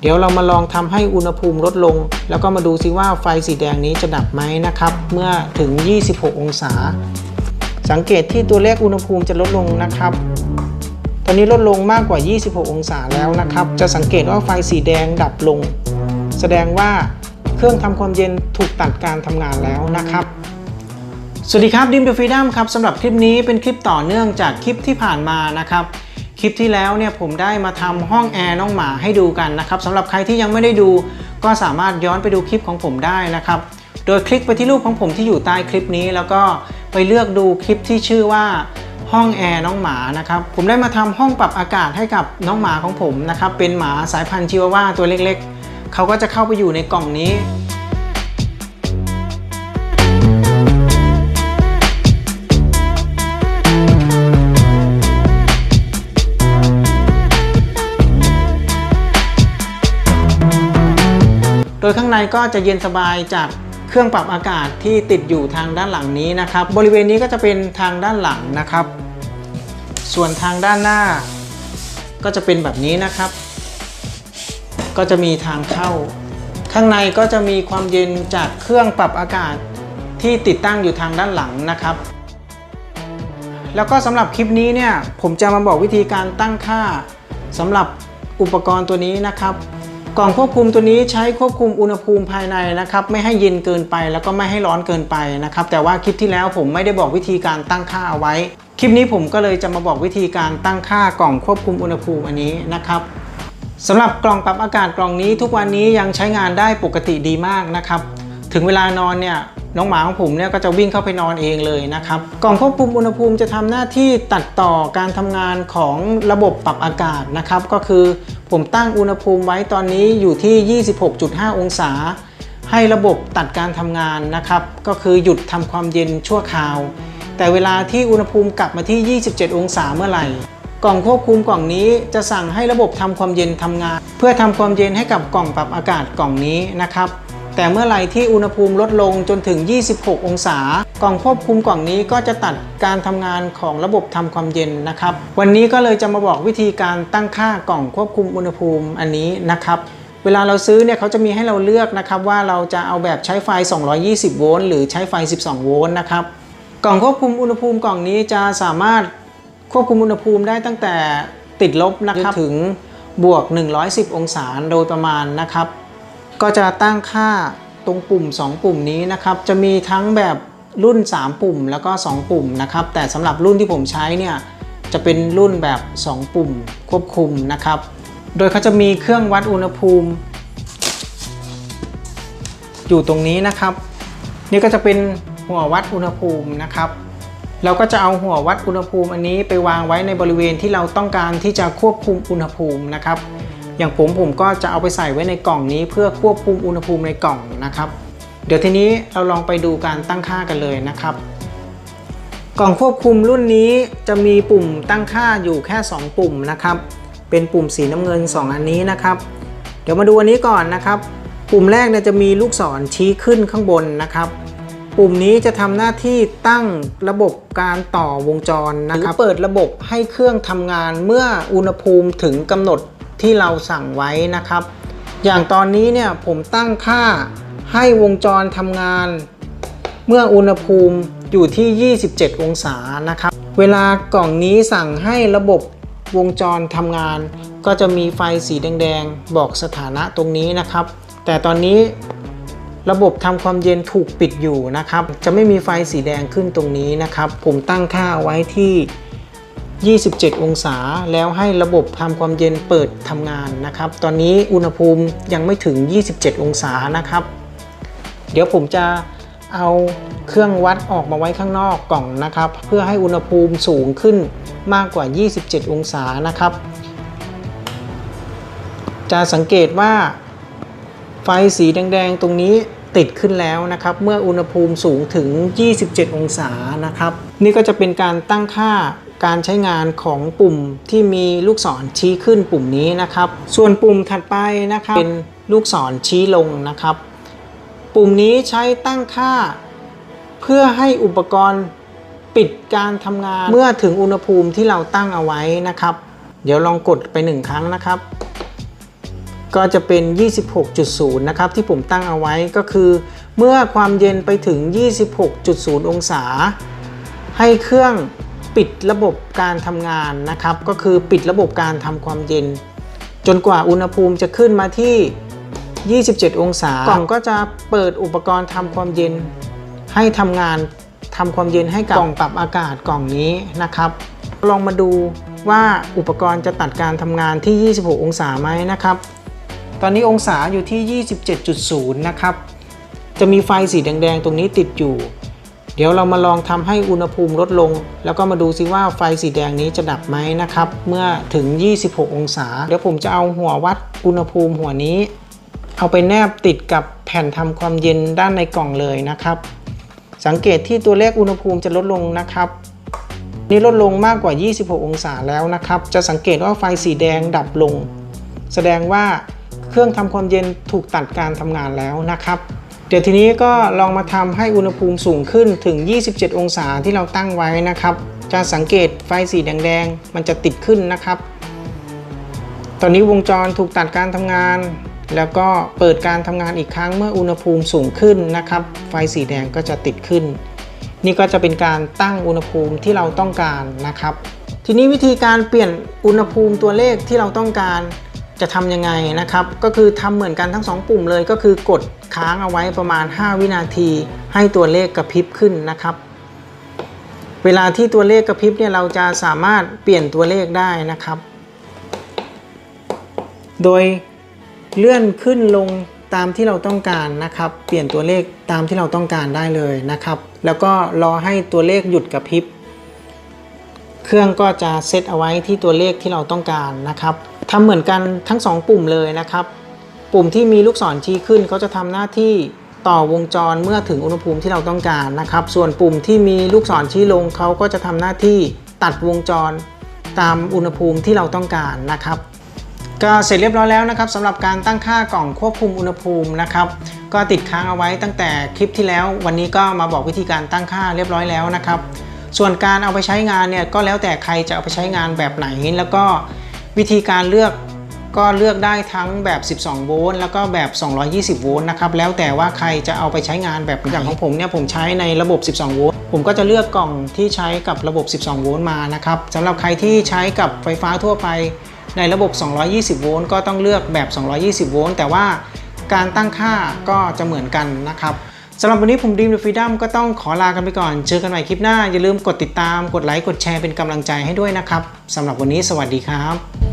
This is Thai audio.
เดี๋ยวเรามาลองทำให้อุณหภูมิลดลง แล้วก็มาดูซิว่าไฟสีแดงนี้จะดับไหมนะครับ เมื่อถึง 26 องศา สังเกตที่ตัวเลขอุณหภูมิจะลดลงนะครับ ตอนนี้ลดลงมากกว่า 26 องศาแล้วนะครับ จะสังเกตว่าไฟสีแดงดับลง แสดงว่าเครื่องทำความเย็นถูกตัดการทำงานแล้วนะครับสวัสดีครับดิมเดอะฟรีดัมครับสำหรับคลิปนี้เป็นคลิปต่อเนื่องจากคลิปที่ผ่านมานะครับ คลิปที่แล้วเนี่ยผมได้มาทำห้องแอร์น้องหมาให้ดูกันนะครับสำหรับใครที่ยังไม่ได้ดูก็สามารถย้อนไปดูคลิปของผมได้นะครับ โดยคลิกไปที่รูปของผมที่อยู่ใต้คลิปนี้ แล้วก็ไปเลือกดูคลิปที่ชื่อว่าห้องแอร์น้องหมานะครับผมได้มาทำห้องปรับอากาศให้กับน้องหมาของผมนะครับเป็นหมาสายพันธุ์ชิวาว่าตัวเล็กๆ เขาก็จะเข้าไปอยู่ในกล่องนี้ โดยข้างในก็จะเย็นสบายจากเครื่องปรับอากาศที่ติดอยู่ทางด้านหลังนี้นะครับ บริเวณนี้ก็จะเป็นทางด้านหลังนะครับ ส่วนทางด้านหน้า ก็จะเป็นแบบนี้นะครับ ก็จะมีทางเข้า ข้างในก็จะมีความเย็นจากเครื่องปรับอากาศที่ติดตั้งอยู่ทางด้านหลังนะครับ แล้วก็สำหรับคลิปนี้เนี่ยผมจะมาบอกวิธีการตั้งค่าสำหรับอุปกรณ์ตัวนี้นะครับ กล่องควบคุมตัวนี้ใช้ควบคุมอุณหภูมิภายในนะครับไม่ให้เย็นเกินไปแล้วก็ไม่ให้ร้อนเกินไปนะครับแต่ว่าคลิปที่แล้วผมไม่ได้บอกวิธีการตั้งค่าเอาไว้ คลิปนี้ผมก็เลยจะมาบอกวิธีการตั้งค่ากล่องควบคุมอุณหภูมิอันนี้นะครับสำหรับกล่องปรับอากาศกล่องนี้ทุกวันนี้ยังใช้งานได้ปกติดีมากนะครับถึงเวลานอนเนี่ย น้องหมาของผมเนี่ยก็จะวิ่งเข้าไปนอนเองเลยนะครับกล่องควบคุมอุณหภูมิจะทำหน้าที่ตัดต่อการทำงานของระบบปรับอากาศนะครับ ก็คือผมตั้งอุณหภูมิไว้ตอนนี้อยู่ที่ 26.5 องศา ให้ระบบตัดการทำงานนะครับ ก็คือหยุดทำความเย็นชั่วคราว แต่เวลาที่อุณหภูมิกลับมาที่ 27 องศาเมื่อไหร่ กล่องควบคุมกล่องนี้จะสั่งให้ระบบทำความเย็นทำงาน เพื่อทำความเย็นให้กับกล่องปรับอากาศกล่องนี้นะครับ แต่เมื่อไหร่ที่อุณหภูมิลดลงจนถึง 26 องศา กล่องควบคุมกล่องนี้ก็จะตัดการทำงานของระบบทำความเย็นนะครับ วันนี้ก็เลยจะมาบอกวิธีการตั้งค่ากล่องควบคุมอุณหภูมิอันนี้นะครับเวลาเราซื้อเนี่ยเขาจะมีให้เราเลือกนะครับว่าเราจะเอาแบบใช้ไฟ 220 โวลต์หรือใช้ไฟ 12 โวลต์นะครับ กล่องควบคุมอุณหภูมิกล่องนี้จะสามารถควบคุมอุณหภูมิได้ตั้งแต่ติดลบนะครับถึงบวก 110 องศาโดยประมาณนะครับ ก็จะตั้งค่าตรงปุ่ม 2 ปุ่มนี้นะครับ จะมีทั้งแบบรุ่น 3 ปุ่มแล้วก็ 2 ปุ่มนะครับ แต่สำหรับรุ่นที่ผมใช้เนี่ยจะเป็นรุ่นแบบ 2 ปุ่มควบคุมนะครับ โดยเขาจะมีเครื่องวัดอุณหภูมิ อยู่ตรงนี้นะครับ นี่ก็จะเป็นหัววัดอุณหภูมินะครับ เราก็จะเอาหัววัดอุณหภูมิอันนี้ไปวางไว้ในบริเวณที่เราต้องการที่จะควบคุมอุณหภูมินะครับ อย่างผมผมก็จะเอาไปใส่ไว้ในกล่องนี้ เพื่อควบคุมอุณหภูมิในกล่องนะครับ เดี๋ยวทีนี้เราลองไปดูการตั้งค่ากันเลยนะครับ กล่องควบคุมรุ่นนี้จะมีปุ่มตั้งค่าอยู่แค่ 2 ปุ่มนะครับ เป็นปุ่มสีน้ำเงิน 2 อันนี้นะครับ เดี๋ยวมาดูอันนี้ก่อนนะครับ ปุ่มแรกเนี่ยจะมีลูกศรชี้ขึ้นข้างบนนะครับปุ่มนี้จะทำหน้าที่ตั้งระบบการต่อวงจรนะครับเปิดระบบให้เครื่องทำงานเมื่ออุณหภูมิถึงกำหนด ที่เราสั่งไว้นะครับ อย่างตอนนี้เนี่ยผมตั้งค่าให้วงจรทำงาน เมื่ออุณหภูมิอยู่ที่ 27 องศานะครับ เวลากล่องนี้สั่งให้ระบบวงจรทำงาน ก็จะมีไฟสีแดงๆ บอกสถานะตรงนี้นะครับ แต่ตอนนี้ระบบทำความเย็นถูกปิดอยู่นะครับ จะไม่มีไฟสีแดงขึ้นตรงนี้นะครับ ผมตั้งค่าไว้ที่ 27 องศา แล้วให้ระบบทำความเย็นเปิดทำงานนะครับ ตอนนี้อุณหภูมิยังไม่ถึง 27 องศานะครับ เดี๋ยวผมจะเอาเครื่องวัดออกมาไว้ข้างนอกกล่องนะครับ เพื่อให้อุณหภูมิสูงขึ้นมากกว่า 27 องศานะครับ จะสังเกตว่า ไฟสีแดง ๆ ตรงนี้ติดขึ้นแล้วนะครับ เมื่ออุณหภูมิสูงถึง 27 องศานะครับ นี่ก็จะเป็นการตั้งค่า การใช้งานของปุ่มที่มีลูกศรชี้ขึ้นปุ่มนี้นะครับ ส่วนปุ่มถัดไปนะครับเป็นลูกศรชี้ลงนะครับ ปุ่มนี้ใช้ตั้งค่า เพื่อให้อุปกรณ์ปิดการทำงานเมื่อถึงอุณหภูมิที่เราตั้งเอาไว้นะครับ เดี๋ยวลองกดไปหนึ่งครั้งนะครับ ก็จะเป็น 26.0 นะครับที่ผมตั้งเอาไว้ก็คือ เมื่อความเย็นไปถึง 26.0 องศา ให้เครื่อง ปิดระบบการทำงานนะครับ ก็คือปิดระบบการทำความเย็น จนกว่าอุณหภูมิจะขึ้นมาที่ 27 องศากล่องก็จะเปิดอุปกรณ์ทำความเย็น ให้ทำงานทำความเย็นให้กับกล่องปรับอากาศกล่องนี้นะครับ ลองมาดูว่าอุปกรณ์จะตัดการทำงานที่ 26 องศาไหมนะครับ ตอนนี้องศาอยู่ที่ 27.0 นะครับ จะมีไฟสีแดงๆ ตรงนี้ติดอยู่ เดี๋ยวเรามาลองทำให้อุณหภูมิลดลง แล้วก็มาดูซิว่าไฟสีแดงนี้จะดับไหมนะครับ เมื่อถึง 26 องศา เดี๋ยวผมจะเอาหัววัดอุณหภูมิหัวนี้ เอาไปแนบติดกับแผ่นทำความเย็นด้านในกล่องเลยนะครับ สังเกตที่ตัวเลขอุณหภูมิจะลดลงนะครับนี่ลดลงมากกว่า 26 องศาแล้วนะครับ จะสังเกตว่าไฟสีแดงดับลง แสดงว่าเครื่องทำความเย็นถูกตัดการทำงานแล้วนะครับ เดี๋ยวทีนี้ก็ลองมาทำให้อุณหภูมิสูงขึ้นถึง 27 องศาที่เราตั้งไว้นะครับ จะสังเกตไฟสีแดงๆ มันจะติดขึ้นนะครับ ตอนนี้วงจรถูกตัดการทำงาน แล้วก็เปิดการทำงานอีกครั้งเมื่ออุณหภูมิสูงขึ้นนะครับ ไฟสีแดงก็จะติดขึ้น นี่ก็จะเป็นการตั้งอุณหภูมิที่เราต้องการนะครับ ทีนี้วิธีการเปลี่ยนอุณหภูมิตัวเลขที่เราต้องการ จะทำยังไงนะครับ ก็คือทำเหมือนกันทั้งสองปุ่มเลยก็คือกดค้างเอาไว้ประมาณ 5 วินาที ให้ตัวเลขกระพริบขึ้นนะครับ เวลาที่ตัวเลขกระพริบเนี่ยเราจะสามารถเปลี่ยนตัวเลขได้นะครับ โดยเลื่อนขึ้นลงตามที่เราต้องการนะครับ เปลี่ยนตัวเลขตามที่เราต้องการได้เลยนะครับ แล้วก็รอให้ตัวเลขหยุดกระพริบ เครื่องก็จะเซตเอาไว้ที่ตัวเลขที่เราต้องการนะครับ ทำเหมือนกันทั้ง 2 ปุ่มเลยนะครับ ปุ่มที่มีลูกศรชี้ขึ้นเขาจะทำหน้าที่ต่อวงจรเมื่อถึงอุณหภูมิที่เราต้องการนะครับ ส่วนปุ่มที่มีลูกศรชี้ลงเขาก็จะทำหน้าที่ตัดวงจรตามอุณหภูมิที่เราต้องการนะครับ ก็เสร็จเรียบร้อยแล้วนะครับสำหรับการตั้งค่ากล่องควบคุมอุณหภูมินะครับ ก็ติดค้างเอาไว้ตั้งแต่คลิปที่แล้ว วันนี้ก็มาบอกวิธีการตั้งค่าเรียบร้อยแล้วนะครับ ส่วนการเอาไปใช้งานเนี่ยก็แล้วแต่ใครจะเอาไปใช้งานแบบไหนแล้วก็ วิธีการเลือกก็เลือกได้ทั้งแบบ 12 โวลต์แล้วก็แบบ 220 โวลต์นะครับ แล้วแต่ว่าใครจะเอาไปใช้งานแบบอย่างของผมเนี่ยผมใช้ในระบบ 12 โวลต์ ผมก็จะเลือกกล่องที่ใช้กับระบบ 12 โวลต์มานะครับสำหรับใครที่ใช้กับไฟฟ้าทั่วไป ในระบบ 220 โวลต์ก็ต้องเลือกแบบ 220 โวลต์ แต่ว่าการตั้งค่าก็จะเหมือนกันนะครับสำหรับวันนี้ผมดีมเดอะฟรีดัมก็ต้องขอลากันไปก่อน เจอกันใหม่คลิปหน้า อย่าลืมกดติดตาม กดไลค์ กดแชร์เป็นกำลังใจให้ด้วยนะครับสำหรับวันนี้สวัสดีครับ